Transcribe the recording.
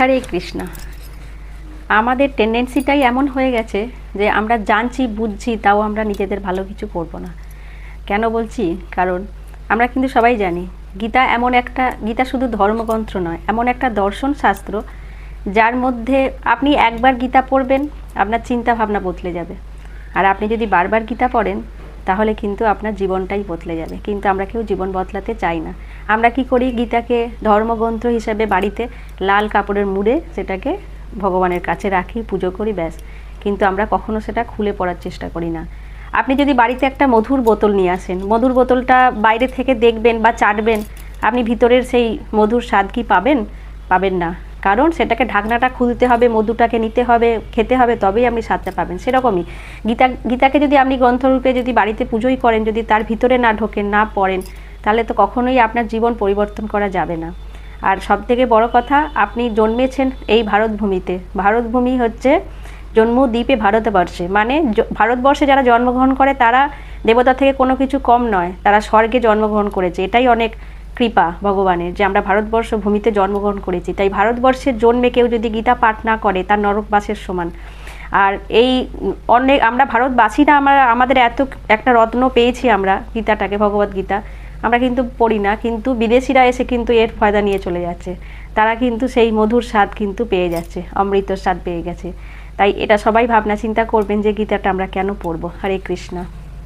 হরে কৃষ্ণ। আমাদের টেন্ডেন্সিটাই এমন হয়ে গেছে যে আমরা জানছি, বুঝছি, তাও আমরা নিজেদের ভালো কিছু করব না। কেন বলছি? কারণ আমরা কিন্তু সবাই জানি, গীতা এমন একটা, গীতা শুধু ধর্মগ্রন্থ নয়, এমন একটা দর্শন শাস্ত্র যার মধ্যে আপনি একবার গীতা পড়বেন, আপনার চিন্তা ভাবনা বদলে যাবে। আর আপনি যদি বারবার গীতা পড়েন তাহলে কিন্তু আপনার জীবনটাই বদলে যাবে। কিন্তু আমরা কেউ জীবন বদলাতে চাই না। আমরা কি করি গীতাকে ধর্মগ্রন্থ হিসেবে বাড়িতে লাল কাপড়ের মুড়ে সেটাকে ভগবানের কাছে রাখি, পুজো করি, ব্যাস। কিন্তু আমরা কখনো সেটা খুলে পড়ার চেষ্টা করি না। আপনি যদি বাড়িতে একটা মধুর বোতল নিয়ে আসেন, মধুর বোতলটা বাইরে থেকে দেখবেন বা চাটবেন, আপনি ভিতরের সেই মধুর স্বাদ কি পাবেন? পাবেন না। কারণ সেটাকে ঢাকনাটা খুলতে হবে, মধুটাকে নিতে হবে, খেতে হবে, তবেই আপনি স্বাদটা পাবেন। সেরকমই। গীতা, গীতাকে যদি আপনি গ্রন্থরূপে যদি বাড়িতে পুজোই করেন, যদি তার ভিতরে না ঢোকেন, না পড়েন, তাহলে তো কখনোই আপনার জীবন পরিবর্তন করা যাবে না। আর সবথেকে বড় কথা, আপনি জন্মেছেন এই ভারতভূমিতে। ভারতভূমি হচ্ছে জন্মদ্বীপে ভারতবর্ষে। মানে ভারতবর্ষে যারা জন্মগ্রহণ করে, তারা দেবতা থেকে কোনো কিছু কম নয়। তারা স্বর্গে জন্মগ্রহণ করেছে। এটাই অনেক কৃপা ভগবানের, যে আমরা ভারতবর্ষ ভূমিতে জন্মগ্রহণ করেছি। তাই ভারতবর্ষের জন্মে কেউ যদি গীতা পাঠ না করে, তার নরকবাসের সমান। আর এই অনেক, আমরা ভারতবাসীরা আমরা, আমাদের এত একটা রত্ন পেয়েছি আমরা গীতাটাকে, ভগবত গীতা। আমরা কিন্তু পড়ি না, কিন্তু বিদেশিরা এসে কিন্তু এর ফায়দা নিয়ে চলে যাচ্ছে। তারা কিন্তু সেই মধুর স্বাদ কিন্তু পেয়ে যাচ্ছে, অমৃতর স্বাদ পেয়ে গেছে। তাই এটা সবাই ভাবনা চিন্তা করবেন যে গীতাটা আমরা কেন পড়ব? হরে কৃষ্ণ।